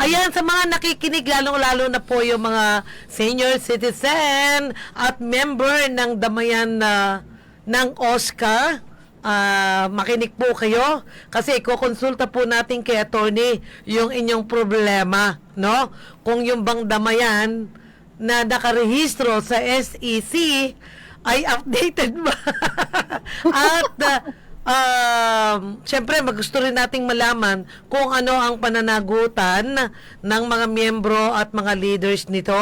Ayan, sa mga nakikinig, lalong-lalo na po yung mga senior citizen at member ng damayan na ng OSCA. Ah, makinig po kayo kasi ikokonsulta po natin kay attorney yung inyong problema, no? Kung yung bang damayan na nakarehistro sa SEC ay updated ba? At uh, um, syempre magusto rin nating malaman kung ano ang pananagutan ng mga miyembro at mga leaders nito.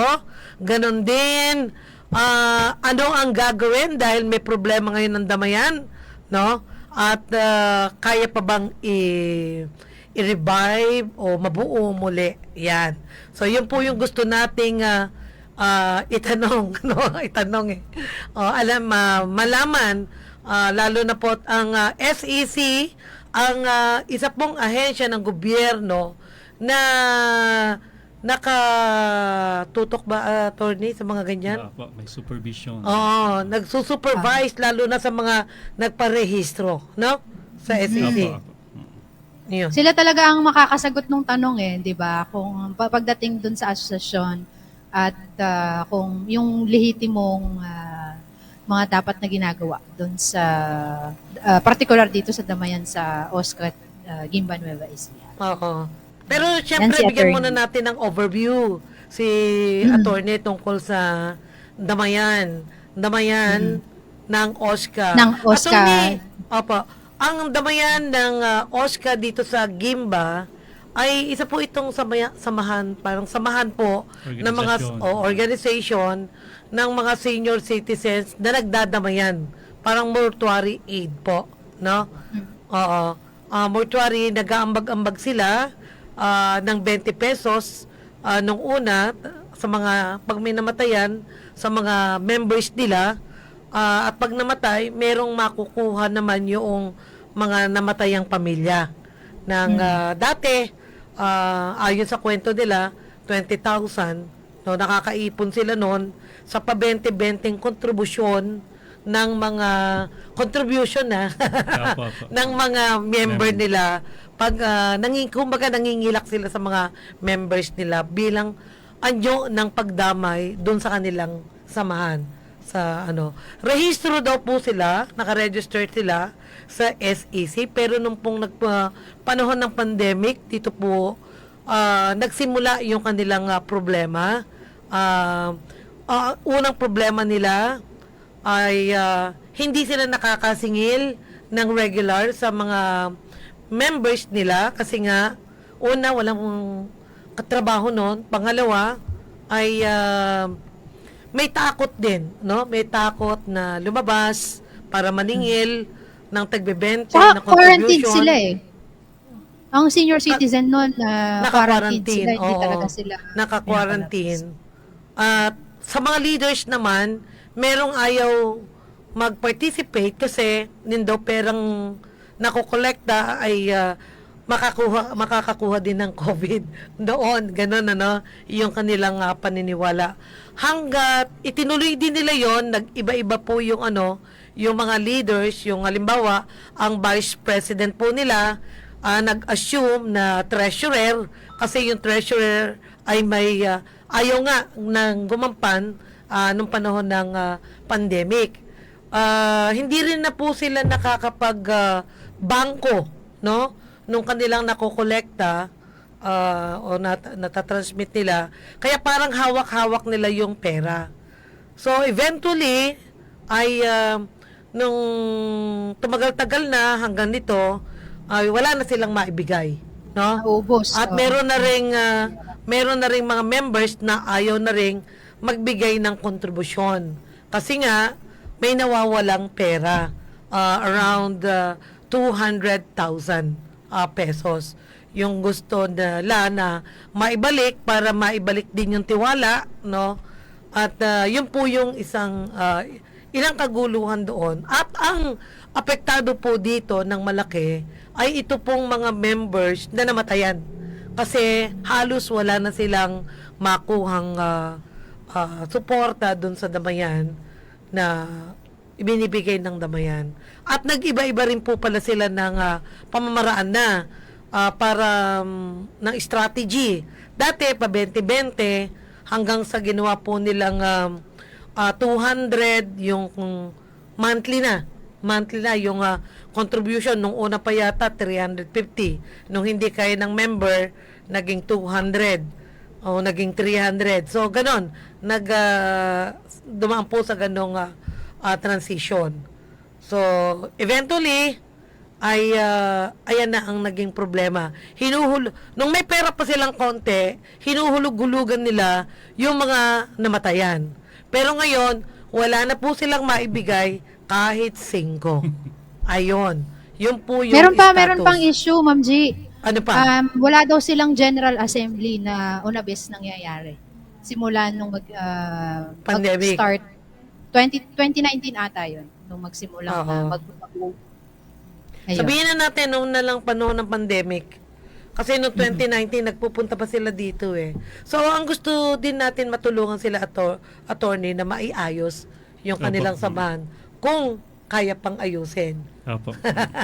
Ganon din, ah, ano ang gagawin dahil may problema ngayon ng damayan, no? At ah, kaya pa bang i- i-revive o mabuo muli. Yan. So, yun po yung gusto nating ah, ah, itanong, no? itanong eh. O, alam, ma- malaman, ah, lalo na po ang ah, SEC, ang ah, isa pong ahensya ng gobyerno na nakatutok ba, ah, attorney, sa mga ganyan? Ah, po, may supervision. Oo, nagsusupervise lalo na sa mga nagparehistro, no? Sa SEC. apo. Yun. Sila talaga ang makakasagot ng tanong eh, 'di ba? Kung pa- pagdating dun sa asosasyon at ah, kung yung lehitimong ah, mga dapat na ginagawa dun sa ah, particular dito sa damayan sa Oscar uh, Gimba Nueva Ecija. Oo. Pero syempre, si bigyan attorney. muna natin ng overview si attorney tungkol sa damayan. Damayan ng OSCA. Ng OSCA. Attorney, opo, ang damayan ng ah, OSCA dito sa Gimba ay isa po itong samaya, samahan, parang samahan po ng mga o organization ng mga senior citizens na nagdadamayan. Parang mortuary aid po, no? Oo. Ah, mortuary, nag-aambag-ambag sila ah, ng 20 pesos ah, nung una sa mga pag may namatayan sa mga members nila Ah, at pag namatay, merong makukuha naman yung mga namatayang pamilya. Ng ah, dati, ah, ayon sa kwento nila, 20,000, no, nakakaipon sila noon sa pa-20-20 kontribusyon ng mga contribution na ng mga member nila. Pag uh, nanging kumbaga nangingilak sila sa mga members nila bilang anyo ng pagdamay doon sa kanilang samahan sa ano. Rehistro daw po sila naka-register sila sa SEC pero nung pong nag uh, panahon ng pandemic dito po ah, nagsimula yung kanilang ah, problema. Ah, ah, unang problema nila ay ah, hindi sila nakakasingil ng regular sa mga members nila kasi nga una walang katrabaho noon pangalawa ay ah, may takot din no may takot na lumabas para maningil ng tagbebente Tsaka ng quarantine contribution sila eh. Ang senior citizen noon na quarantine Naka-quarantine, sila, hindi talaga sila. naka-quarantine. At sa mga leaders naman, merong ayaw mag-participate kasi nindo perang nakokolekta ay ah, makakuha makakakuha din ng COVID doon. Ganun ano? Yung kanilang ah, paniniwala. Hanggat itinuloy din nila yon nag-iba-iba po yung ano yung mga leaders. Yung halimbawa ang vice president po nila ah, nag-assume na treasurer kasi yung treasurer ay may ah, ayaw nga ng gumampan ah, nung panahon ng ah, pandemic. Ah, hindi rin na po sila nakakapag ah, bangko, no? Nung kanilang nakokolekta ah, o nat- natatransmit nila. Kaya parang hawak-hawak nila yung pera. So eventually ay ah, nung tumagal-tagal na hanggang nito ay wala na silang maibigay, no? Naubos. At oo. meron na ring ah, meron na ring mga members na ayaw na ring magbigay ng kontribusyon. Kasi nga may nawawalang pera ah, around ah, 200,000 ah, pesos. Yung gusto nila na maibalik para maibalik din yung tiwala, no? At ah, yun po yung isang ah, ilang kaguluhan doon. At ang apektado po dito ng malaki ay ito pong mga members na namatayan. Kasi halos wala na silang makuhang ah, ah, suporta doon sa damayan na ibinibigay ng damayan. At nag-iba-iba rin po pala sila ng ah, pamamaraan na. ah, para um, ng strategy. Dati pa 20-20 hanggang sa ginawa po nilang um, ah, 200 yung monthly na. Monthly na yung ah, contribution nung una pa yata 350. Nung hindi kaya ng member naging 200 o naging 300. So ganon nag ah, dumaan po sa ganong ah, ah, transition. So eventually ay ah, ayan na ang naging problema. Hinuhul nung may pera pa silang konti, hinuhulog-hulugan nila yung mga namatayan. Pero ngayon, wala na po silang maibigay kahit singko. Ayon. Yun po yung Meron pa, status. meron pang issue, Ma'am G. Ano pa? Um, wala daw silang General Assembly na unabis nangyayari. Simula nung mag, ah, Pandemic. start 20, 2019 ata yun. Nung magsimula Oo. na mag, mag Ayun. Sabihin na natin, noon na lang panahon ng pandemic. Kasi noong 2019, nagpupunta pa sila dito eh. So, ang gusto din natin matulungan sila ato, attorney na maiayos yung Opo. kanilang samahan kung kaya pang ayusin. Opo.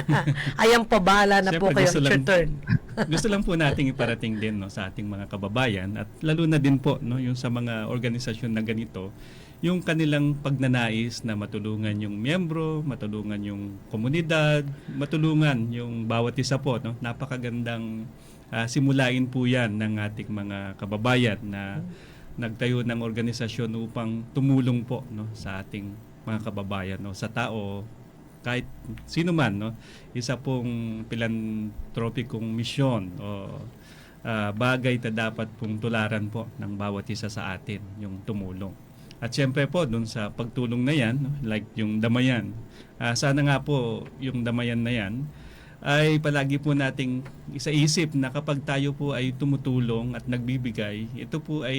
Ayan pa, bahala na po Siyempre, kayo. gusto lang- turn. Gusto lang po nating iparating din no, sa ating mga kababayan at lalo na din po no, yung sa mga organisasyon na ganito, yung kanilang pagnanais na matulungan yung miyembro, matulungan yung komunidad, matulungan yung bawat isa po. No? Napakagandang ah, simulain po yan ng ating mga kababayan na nagtayo ng organisasyon upang tumulong po no, sa ating mga kababayan, no, sa tao, kahit sino man no isa pong pilantropikong misyon o ah, bagay na dapat pong tularan po ng bawat isa sa atin yung tumulong at syempre po dun sa pagtulong na yan like yung damayan ah, sana nga po yung damayan na yan ay palagi po nating isaisip na kapag tayo po ay tumutulong at nagbibigay, ito po ay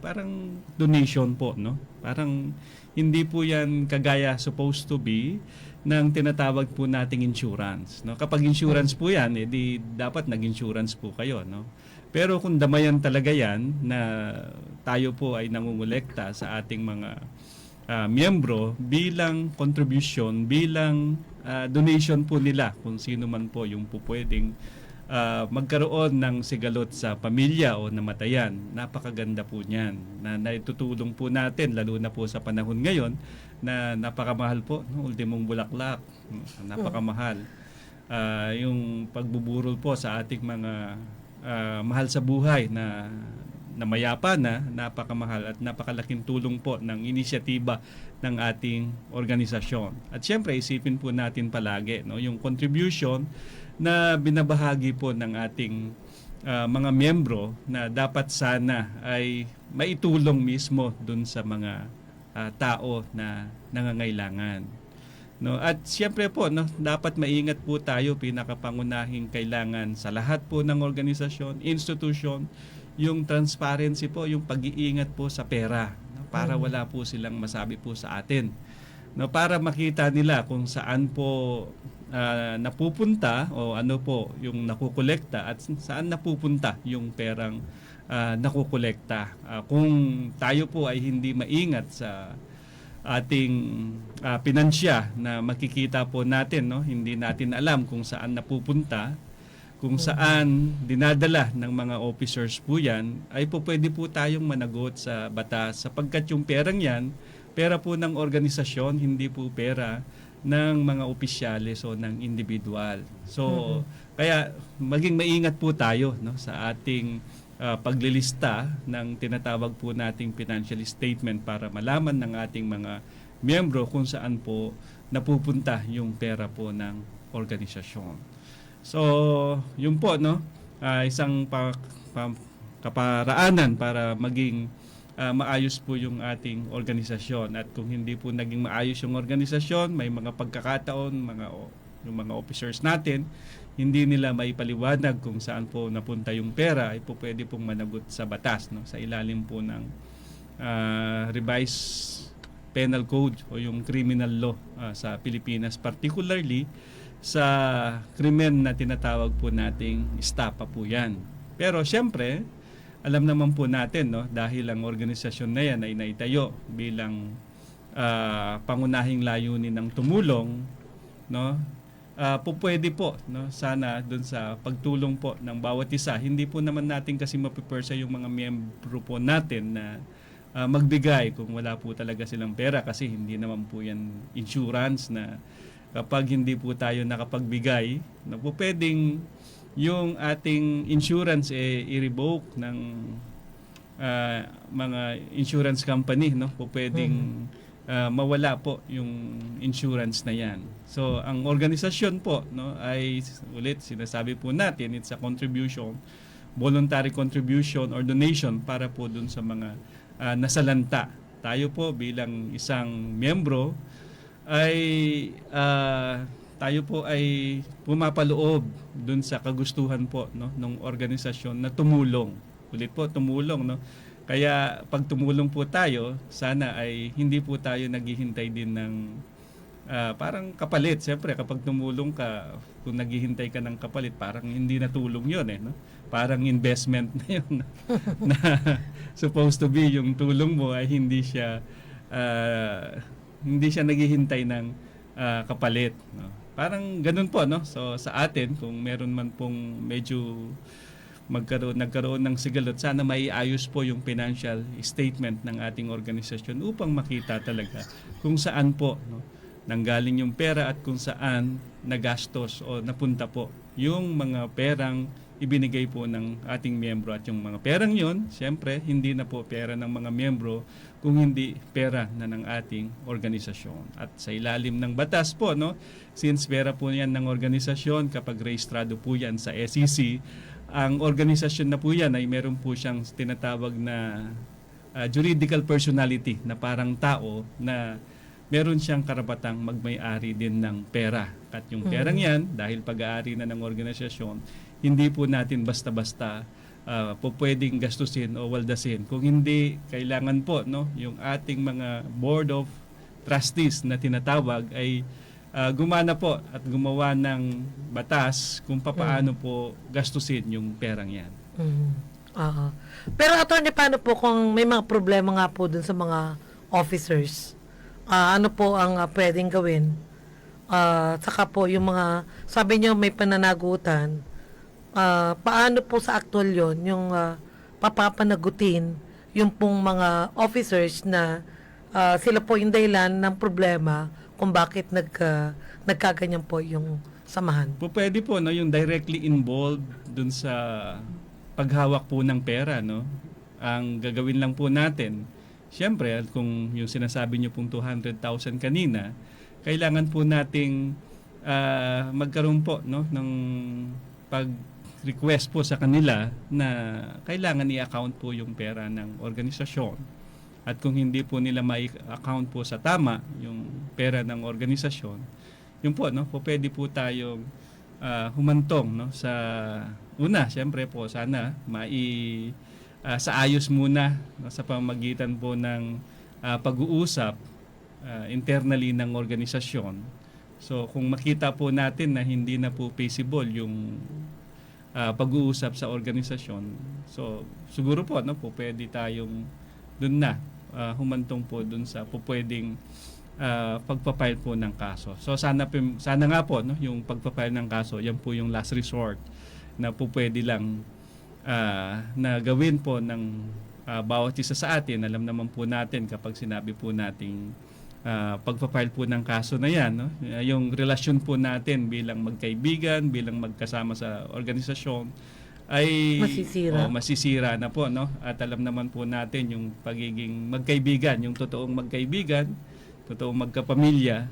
parang donation po, no? Parang hindi po yan kagaya supposed to be ng tinatawag po nating insurance, no? Kapag insurance po yan, edi dapat nag-insurance po kayo, no? Pero kung damayan talaga yan na tayo po ay nangungulekta sa ating mga ah, miyembro bilang contribution, bilang ah, donation po nila kung sino man po yung po pwedeng ah, magkaroon ng sigalot sa pamilya o namatayan. Napakaganda po niyan na naitutulong po natin lalo na po sa panahon ngayon na napakamahal po, no? ultimong bulaklak, napakamahal. Ah, yung pagbuburol po sa ating mga ah, mahal sa buhay na na mayapa na, napakamahal at napakalaking tulong po ng inisyatiba ng ating organisasyon. At syempre, isipin po natin palagi no, yung contribution na binabahagi po ng ating ah, mga miyembro na dapat sana ay maitulong mismo dun sa mga ah, tao na nangangailangan. No, at siyempre po, no, dapat maingat po tayo pinakapangunahing kailangan sa lahat po ng organisasyon, institusyon, yung transparency po, yung pag-iingat po sa pera no, para wala po silang masabi po sa atin. No, para makita nila kung saan po ah, napupunta o ano po yung nakukolekta at saan napupunta yung perang ah, nakukolekta. Ah, kung tayo po ay hindi maingat sa ating ah, pinansya na makikita po natin no? Hindi natin alam kung saan napupunta kung saan dinadala ng mga officers po yan ay po pwede po tayong managot sa batas. Sapagkat yung perang yan pera po ng organisasyon hindi po pera ng mga opisyales o ng individual. So kaya maging maingat po tayo no sa ating ah, paglilista ng tinatawag po nating financial statement para malaman ng ating mga miyembro kung saan po napupunta yung pera po ng organisasyon. So, yun po no, ah, isang pa, pa- kaparaanan para maging ah, maayos po yung ating organisasyon at kung hindi po naging maayos yung organisasyon, may mga pagkakataon, mga yung mga officers natin, hindi nila may paliwanag kung saan po napunta yung pera, ay po pwede pong managot sa batas, no? sa ilalim po ng ah, revised penal code o yung criminal law ah, sa Pilipinas, particularly sa krimen na tinatawag po nating estapa po yan. Pero syempre, alam naman po natin, no, dahil ang organisasyon na yan ay naitayo bilang ah, pangunahing layunin ng tumulong, no, ah, po po no? Sana doon sa pagtulong po ng bawat isa. Hindi po naman natin kasi mapipersa yung mga miyembro po natin na ah, magbigay kung wala po talaga silang pera kasi hindi naman po yan insurance na kapag hindi po tayo nakapagbigay na po pwedeng yung ating insurance eh i-revoke ng ah, mga insurance company no? Po pwedeng ah, mawala po yung insurance na yan. So ang organisasyon po no ay ulit sinasabi po natin it's a contribution voluntary contribution or donation para po dun sa mga ah, nasalanta. Tayo po bilang isang miyembro ay ah, tayo po ay pumapaloob dun sa kagustuhan po no ng organisasyon na tumulong. Ulit po tumulong no. Kaya pag tumulong po tayo, sana ay hindi po tayo naghihintay din ng ah, parang kapalit. Siyempre kapag tumulong ka, kung naghihintay ka ng kapalit, parang hindi na tulong 'yon eh, no? Parang investment na no? na supposed to be yung tulong mo ay hindi siya ah, hindi siya naghihintay ng ah, kapalit, no? Parang ganun po, no? So sa atin kung meron man pong medyo magkaroon nagkaroon ng sigalot. Sana maiayos po yung financial statement ng ating organisasyon upang makita talaga kung saan po no nanggaling yung pera at kung saan nagastos o napunta po yung mga perang ibinigay po ng ating miyembro. At yung mga perang yon siyempre hindi na po pera ng mga miyembro kung hindi pera na ng ating organisasyon. At sa ilalim ng batas po no since pera po yan ng organisasyon kapag rehistrado po yan sa SEC ang organisasyon na po yan ay meron po siyang tinatawag na uh, juridical personality na parang tao na meron siyang karapatang magmay-ari din ng pera. At yung perang yan, dahil pag-aari na ng organisasyon, hindi po natin basta-basta uh, po pwedeng gastusin o waldasin. Kung hindi, kailangan po no, yung ating mga board of trustees na tinatawag ay uh, gumana po at gumawa ng batas kung papaano po gastusin yung perang yan. Mm. Oo. Pero attorney, paano po kung may mga problema nga po dun sa mga officers? Ah, ano po ang ah, pwedeng gawin? Ah, saka po yung mga, sabi niyo may pananagutan, ah, paano po sa actual yon yung ah, papapanagutin yung pong mga officers na ah, sila po yung dahilan ng problema kung bakit nagka, nagkaganyan po yung samahan. Po pwede po no yung directly involved dun sa paghawak po ng pera no. Ang gagawin lang po natin, siyempre kung yung sinasabi niyo pong 200,000 kanina, kailangan po nating ah, magkaroon po no ng pag request po sa kanila na kailangan i-account po yung pera ng organisasyon. At kung hindi po nila may account po sa tama yung pera ng organisasyon, yun po no, po pwede po tayong ah, humantong no? Sa una, siyempre po sana mai ah, sa ayos muna no, sa pamagitan po ng ah, pag-uusap ah, internally ng organisasyon. So kung makita po natin na hindi na po feasible yung ah, pag-uusap sa organisasyon, so siguro po no? Po pwede tayong doon na ah, humantong po doon sa po pwedeng ah, pagpapile po ng kaso. So sana sana nga po no yung pagpapile ng kaso, yan po yung last resort na po pwede lang ah, na gawin po ng ah, bawat isa sa atin. Alam naman po natin kapag sinabi po nating ah, pagpapile po ng kaso na yan, no? Yung relasyon po natin bilang magkaibigan, bilang magkasama sa organisasyon ay Masisira. oh, masisira na po no at alam naman po natin yung pagiging magkaibigan yung totoong magkaibigan totoong magkapamilya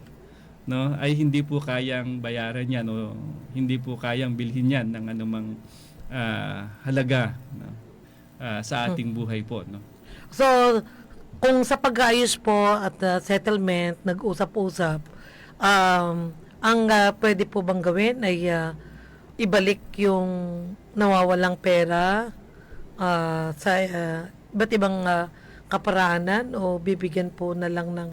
no ay hindi po kayang bayaran yan o hindi po kayang bilhin yan ng anumang ah, halaga no, ah, sa ating buhay po no. So, kung sa pag-ayos po at uh, settlement, nag-usap-usap, um, ang uh, pwede po bang gawin ay uh, ibalik yung nawawalang pera uh, sa uh, iba't ibang uh, kaparanan o bibigyan po na lang ng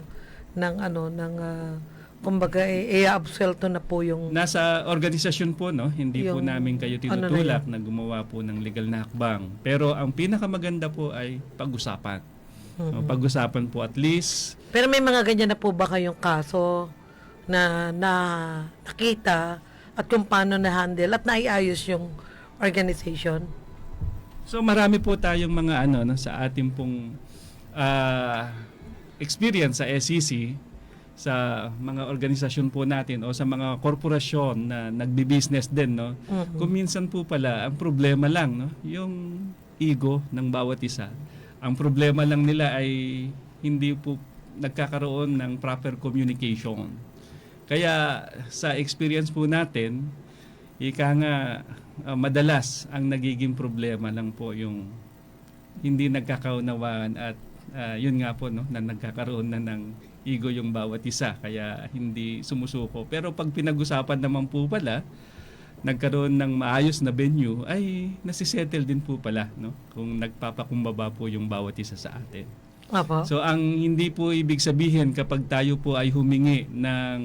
ng ano ng uh, kumbaga i- i-absuelto na po yung Nasa organisasyon po, no? Hindi po Yung namin kayo ano na tinutulak na, gumawa po ng legal na hakbang. Pero ang pinakamaganda po ay pag-usapan. No, Mhm. Pag-usapan po at least Pero may mga ganyan na po ba kayong kaso na, na nakita at kung paano na-handle at naiayos yung organization? So marami po tayong mga ano no, sa ating pong ah, experience sa SEC sa mga organisasyon po natin o sa mga korporasyon na nagbi-business din no. Mhm. Kung minsan po pala ang problema lang no, yung ego ng bawat isa. Ang problema lang nila ay hindi po nagkakaroon ng proper communication. Kaya sa experience po natin, ika nga ah, madalas ang nagiging problema lang po yung hindi nagkakaunawaan at ah, yun nga po no na nagkakaroon na ng ego yung bawat isa kaya hindi sumusuko. Pero pag pinag-usapan naman po pala nagkaroon ng maayos na venue ay nasisettle din po pala no kung nagpapakumbaba po yung bawat isa sa atin. Apo. So ang hindi po ibig sabihin kapag tayo po ay humingi ng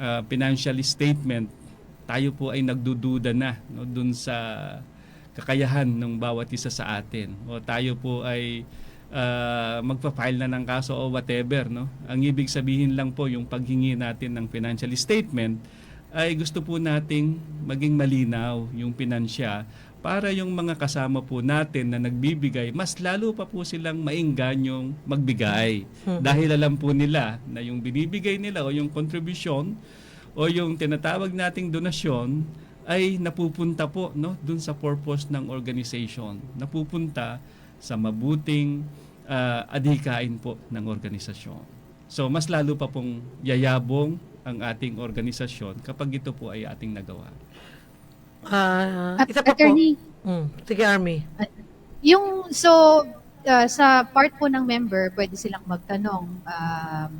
uh, financial statement, tayo po ay nagdududa na no, dun sa kakayahan ng bawat isa sa atin. O tayo po ay uh, magpa-file na ng kaso o whatever. No? Ang ibig sabihin lang po yung paghingi natin ng financial statement ay gusto po nating maging malinaw yung pinansya para yung mga kasama po natin na nagbibigay, mas lalo pa po silang mainganyong magbigay. Dahil alam po nila na yung binibigay nila o yung contribution o yung tinatawag nating donasyon ay napupunta po no dun sa purpose ng organization. Napupunta sa mabuting ah, adhikain po ng organisasyon. So mas lalo pa pong yayabong ang ating organisasyon kapag ito po ay ating nagawa. Ah, At isa pa po. attorney, Mm, sige, Army. yung so uh, sa part po ng member, pwede silang magtanong. Um,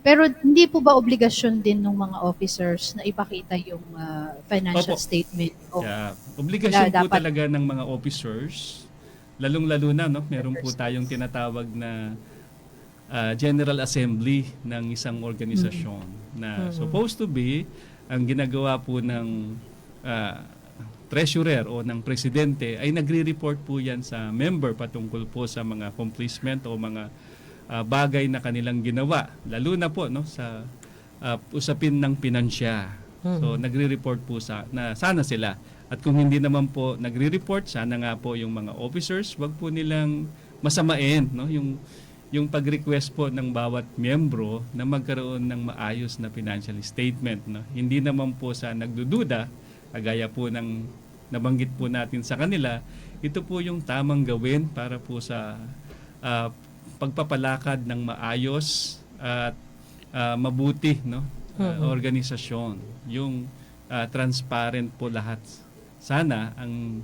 pero hindi po ba obligasyon din ng mga officers na ipakita yung uh, financial Opo. statement? O, Kaya, obligasyon po dapat- talaga ng mga officers, lalong-lalo na, no? meron po tayong tinatawag na ah, General Assembly ng isang organisasyon na supposed to be ang ginagawa po ng ah, treasurer o ng presidente ay nagre-report po yan sa member patungkol po sa mga accomplishment o mga ah, bagay na kanilang ginawa. Lalo na po no? Sa ah, usapin ng pinansya. So nagre-report po sa na sana sila at kung hindi naman po nagre-report sana nga po yung mga officers wag po nilang masamain no? Yung yung pag-request po ng bawat miyembro na magkaroon ng maayos na financial statement no? Hindi naman po sa nagdududa kagaya po ng nabanggit po natin sa kanila ito po yung tamang gawin para po sa ah, pagpapalakad ng maayos at ah, mabuti no? Ah, organisasyon. Yung ah, transparent po lahat sana ang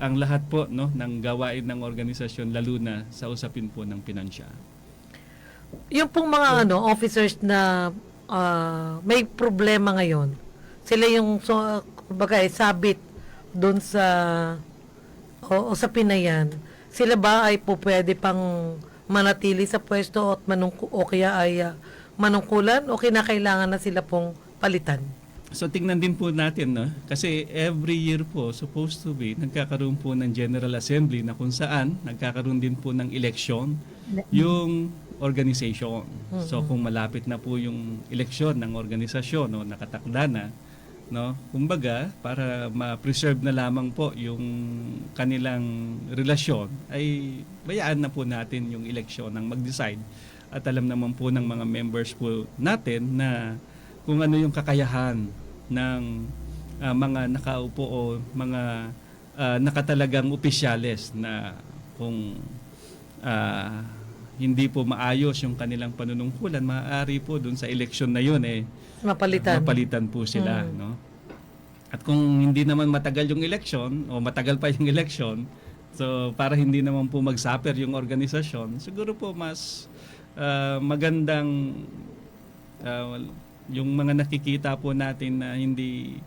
ang lahat po no ng gawain ng organisasyon lalo na sa usapin po ng pinansya. Yung pong mga ano officers na ah, may problema ngayon, sila yung so kumbaga eh, sabit doon sa o, o sa pinayan. Sila ba ay po pwede pang manatili sa pwesto at manungku o kaya ay ah, manungkulan o kinakailangan na sila pong palitan? So tingnan din po natin no? Kasi every year po supposed to be nagkakaroon po ng General Assembly na kung saan nagkakaroon din po ng eleksyon yung organization. So kung malapit na po yung eleksyon ng organisasyon no nakatakda na no? Kumbaga para ma-preserve na lamang po yung kanilang relasyon ay bayaan na po natin yung eleksyon ng mag-decide. At alam naman po ng mga members po natin na kung ano yung kakayahan ng ah, mga nakaupo o mga ah, nakatalagang opisyales na kung ah, hindi po maayos yung kanilang panunungkulan, maaari po dun sa eleksyon na yun eh Mapalitan. mapalitan po sila, no? At kung hindi naman matagal yung election o matagal pa yung election, so para hindi naman po mag-suffer yung organisasyon, siguro po mas ah, magandang ah, yung mga nakikita po natin na hindi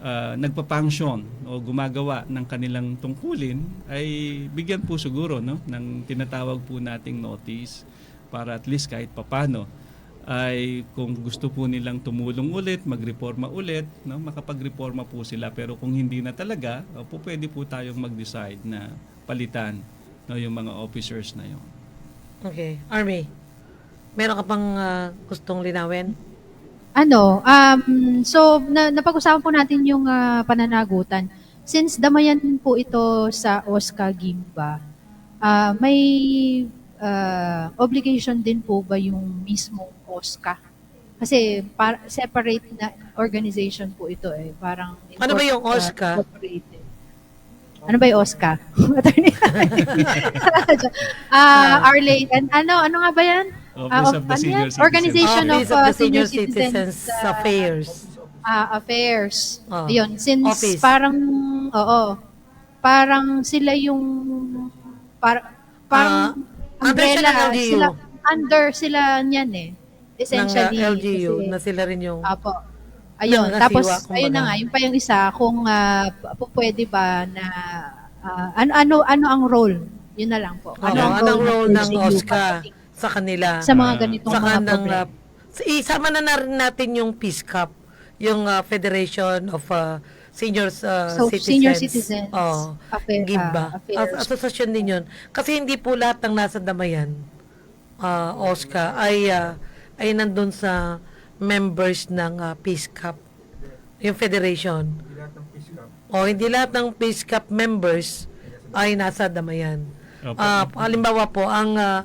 ah, nagpa-function o gumagawa ng kanilang tungkulin ay bigyan po siguro no ng tinatawag po nating notice para at least kahit papano ay kung gusto po nilang tumulong ulit, magreforma ulit, no, makapagreforma po sila. Pero kung hindi na talaga, po pwede po tayong mag-decide na palitan no, yung mga officers na yon. Okay. Army, meron ka pang ah, gustong linawin? Ano, um, so na, napag-usapan po natin yung ah, pananagutan. Since damayan po ito sa OSCA Gimba, ah, may ah, obligation din po ba yung mismong OSCA? Kasi par- separate na organization po ito eh. Parang Ano ba yung OSCA? incorporated. Ano ba yung OSCA? Attorney. Ah, Arlene, ano, ano nga ba yan? Office Ah, of the of- ano Senior yan? Citizen. Organization Office of, of uh, the Senior Citizens, Citizens uh, Affairs. ah, Affairs. Oh. Ayun, since Office. parang, oo, parang sila yung, par, parang Ah, under siya umbrella, ng LGU. sila, under sila niyan eh. ng Essentially. uh, LGU kasi- na sila rin yung Apo. Ayun, Ng tapos kumbaga. ayun na nga, yung pa yung isa kung ah, p- pwede ba na ah, ano ano ano ang role? Yun na lang po. Oo, anong role ng OSCA sa kanila. sa mga Ah, ganitong Saka mga ng, problema? uh, sa- isama na, na rin natin yung Peace Cup, yung uh, Federation of uh, Senior uh, So, Citizens. senior citizens Oh, affair, ah, affairs. As- asosasyon din yun. Kasi hindi po lahat ng nasa damayan, uh, OSCA, ay, uh, ay nandun sa members ng uh, Peace Cup, yung Federation. O, hindi lahat ng Peace Cup members ay nasa damayan. Opo. Ah, halimbawa po, ang ah,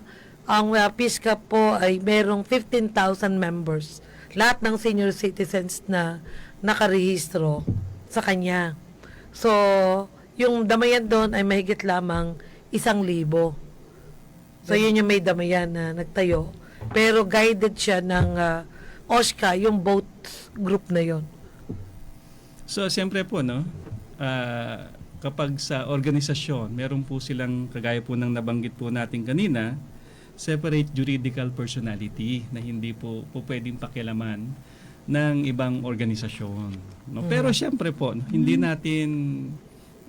ang uh, Cup po ay merong 15,000 members. Lahat ng senior citizens na nakarehistro sa kanya. So, yung damayan doon ay mahigit lamang isang libo. So, yun yung may damayan na nagtayo. Pero guided siya ng ah, OSCA, yung boat group na yon. So, siyempre po, no, ah, kapag sa organisasyon, meron po silang, kagaya po ng nabanggit po natin kanina, separate juridical personality na hindi po, po pwedeng pakialaman ng ibang organisasyon. No? Pero siyempre po, no, hindi natin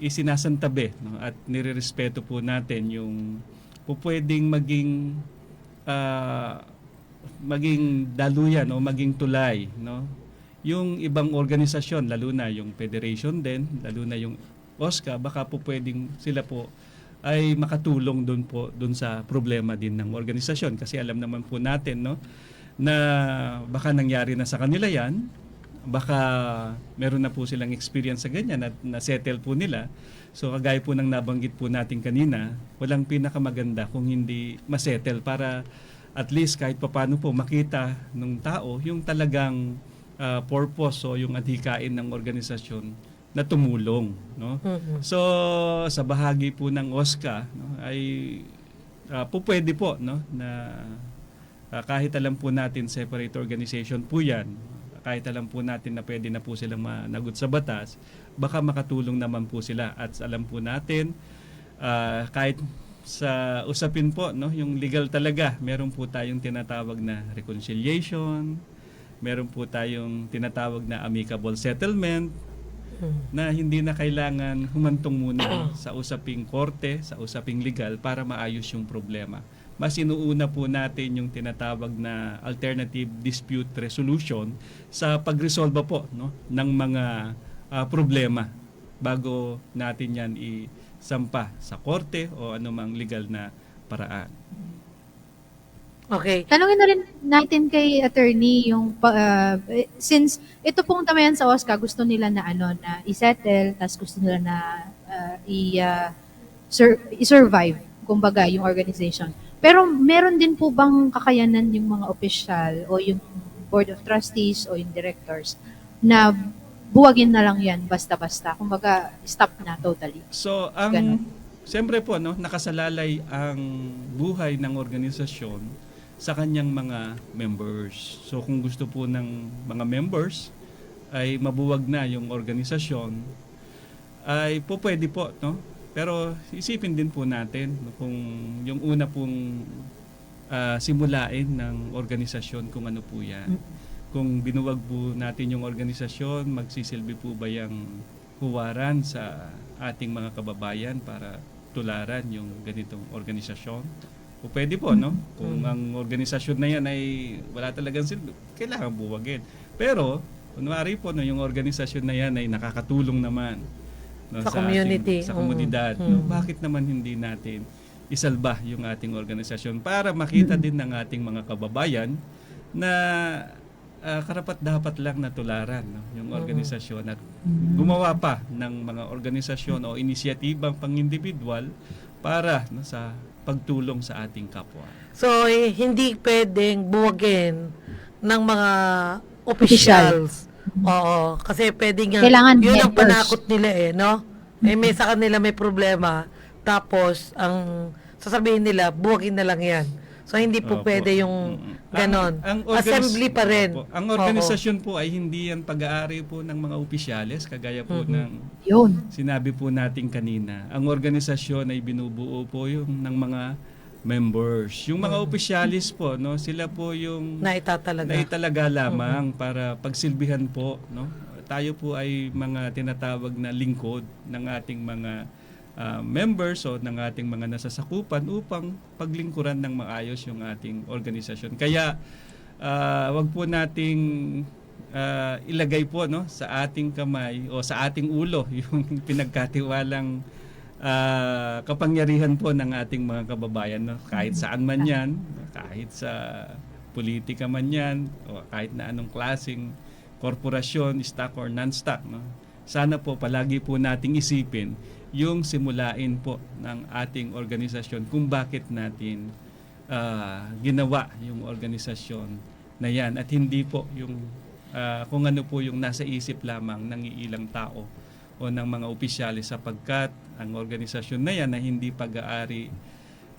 isinasantabi no? at nirerespeto po natin yung po pwedeng maging ah, maging daluyan o maging tulay no yung ibang organisasyon lalo na yung federation din lalo na yung OSCA baka po pwedeng sila po ay makatulong doon po doon sa problema din ng organisasyon kasi alam naman po natin no na baka nangyari na sa kanila yan baka meron na po silang experience sa ganyan at na-settle po nila. So kagaya po ng nabanggit po natin kanina, walang pinakamaganda kung hindi masettle para at least kahit papano po makita ng tao yung talagang ah, purpose o yung adhikain ng organisasyon na tumulong. No? So sa bahagi po ng OSCA no, ay ah, po pwede po no, na Ah, kahit alam po natin separate organization po yan, kahit alam po natin na pwede na po silang managot sa batas, baka makatulong naman po sila. At alam po natin, ah, kahit sa usapin po, no, yung legal talaga, meron po tayong tinatawag na reconciliation, meron po tayong tinatawag na amicable settlement. Na hindi na kailangan humantong muna sa usaping korte, sa usaping legal para maayos yung problema. Mas inuuna po natin yung tinatawag na alternative dispute resolution sa pagresolba po no, ng mga ah, problema bago natin yan isampa sa korte o anumang legal na paraan. Okay. Tanungin na rin natin kay attorney yung ah, eh, since ito pong tamayan sa OSCA gusto nila na ano na i-settle tapos gusto nila na ah, i ah, sur- i-survive kumbaga yung organization. Pero meron din po bang kakayanan yung mga opisyal o yung board of trustees o yung directors na buwagin na lang yan basta-basta. Kumbaga stop na totally. So, ang Ganon. siyempre po no, nakasalalay ang buhay ng organisasyon sa kanyang mga members. So, kung gusto po ng mga members ay mabuwag na yung organisasyon ay po pwede po, no? Pero isipin din po natin no, kung yung una pong ah, simulain ng organisasyon kung ano po yan. Kung binuwag po natin yung organisasyon, magsisilbi po ba yung huwaran sa ating mga kababayan para tularan yung ganitong organisasyon? O pwede po, no? Kung ang organisasyon na yan ay wala talagang silbi, kailangan buwagin. Pero, kunwari po, no, yung organisasyon na yan ay nakakatulong naman no, Sa community. ating- sa Mm. komunidad. No? Mm. Bakit naman hindi natin isalba yung ating organisasyon para makita din ng ating mga kababayan na ah, karapat dapat lang natularan no, yung organisasyon at gumawa pa ng mga organisasyon o inisyatibang pang-individual para no, sa pagtulong sa ating kapwa. So, eh, hindi pwedeng buwagin ng mga officials. Oo, kasi pwedeng nga, Kailangan yun ang panakot nila eh, no? Eh, may sa kanila may problema, tapos, ang sasabihin nila, buwagin na lang yan. So, hindi po Opo. pwede yung Mm-mm. ganon. Ang- ang organis- Assembly pa rin. Opo. Ang organisasyon po ay hindi yan pag-aari po ng mga opisyales, kagaya po ng Yun. sinabi po natin kanina. Ang organisasyon ay binubuo po yung ng mga members. Yung mga opisyalis po, no, sila po yung Naitatalaga. naitalaga lamang para pagsilbihan po, no. Tayo po ay mga tinatawag na lingkod ng ating mga ah, members o ng ating mga nasasakupan upang paglingkuran ng maayos yung ating organisasyon. Kaya ah, wag po nating ah, ilagay po no sa ating kamay o sa ating ulo yung pinagkatiwalang ah, kapangyarihan po ng ating mga kababayan no kahit saan man 'yan kahit sa politika man 'yan o kahit na anong klasing korporasyon stock or non-stock no sana po palagi po nating isipin yung simulain po ng ating organisasyon kung bakit natin ah, ginawa yung organisasyon na yan at hindi po yung ah, kung ano po yung nasa isip lamang ng iilang tao o ng mga opisyalis sapagkat ang organisasyon na yan na hindi pag-aari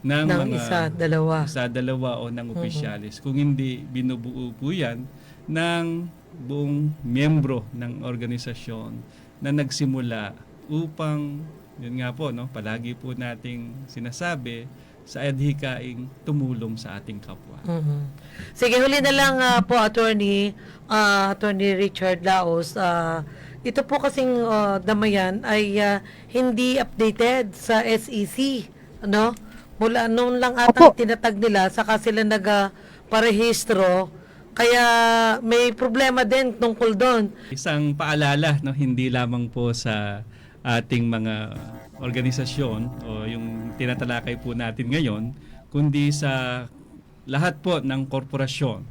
ng, ng mga isa, dalawa. sa dalawa o ng opisyalis. Kung hindi binubuo po yan ng buong miyembro ng organisasyon na nagsimula upang yun nga po no palagi po nating sinasabi sa adhikaing tumulong sa ating kapwa. Mhm. Sige, huli na lang ah, po, Attorney, ah, Attorney Richard Laos. ah, ito po kasing ah, damayan ay ah, hindi updated sa SEC. Ano? Mula noon lang ata Opo. tinatag nila, saka sila nag-parehistro. Kaya may problema din tungkol doon. Isang paalala no hindi lamang po sa ating mga organisasyon o yung tinatalakay po natin ngayon kundi sa lahat po ng korporasyon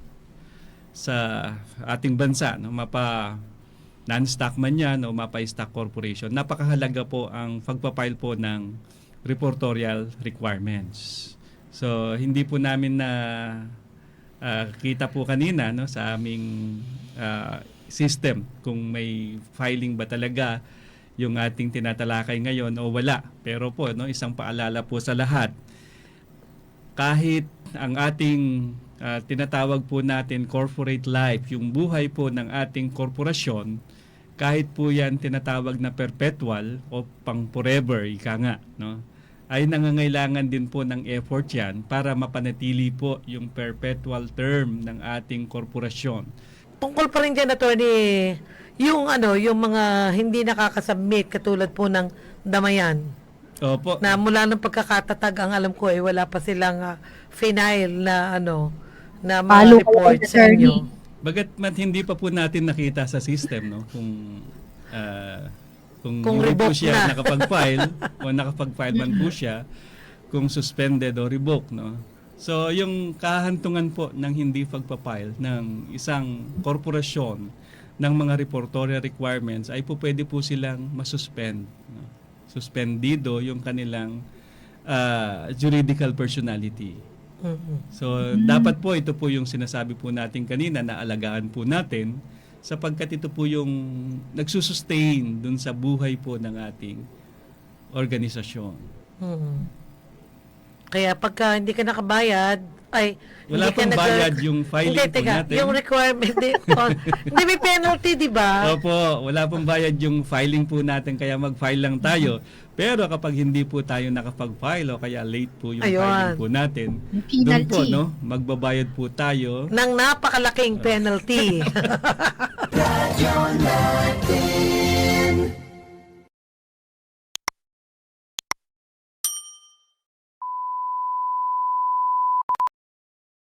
sa ating bansa no? Mapa non-stock man yan o mapa-stock corporation. Napakahalaga po ang pagpapile po ng reportorial requirements. So hindi po namin na ah, kita po kanina no sa aming ah, system kung may filing ba talaga yung ating tinatalakay ngayon o wala pero po no isang paalala po sa lahat kahit ang ating ah, tinatawag po natin corporate life, yung buhay po ng ating korporasyon, kahit po yan tinatawag na perpetual o pang forever, ika nga, no? ay nangangailangan din po ng effort yan para mapanatili po yung perpetual term ng ating korporasyon. Tungkol pa rin dyan, Attorney, yung ano, yung mga hindi nakakasubmit katulad po ng damayan. Opo. na mula nung pagkakatatag ang alam ko eh wala pa silang uh, final na ano na mga Palo report sa inyo. Bagat mat hindi pa po natin nakita sa system no kung ah, kung, Kung hindi po revoke siya na. nakapag-file o nakapag-file man po siya kung suspended o revoke no. So yung kahantungan po ng hindi pagpapile ng isang korporasyon ng mga reportorial requirements ay po pwede po silang masuspend. No? Suspendido yung kanilang ah, juridical personality. Mhm. So, dapat po ito po yung sinasabi po natin kanina na alagaan po natin sapagkat ito po yung nagsusustain dun sa buhay po ng ating organisasyon. Mhm. Kaya pagka hindi ka nakabayad, ay Wala pang nag- bayad yung filing hindi, po teka, natin. Yung requirement, di, oh, hindi may penalty, di ba? Opo, wala pang bayad yung filing po natin kaya mag-file lang tayo. Pero kapag hindi po tayo nakapag-file o kaya late po yung Ayun. filing po natin, doon po no, magbabayad po tayo Nang napakalaking penalty.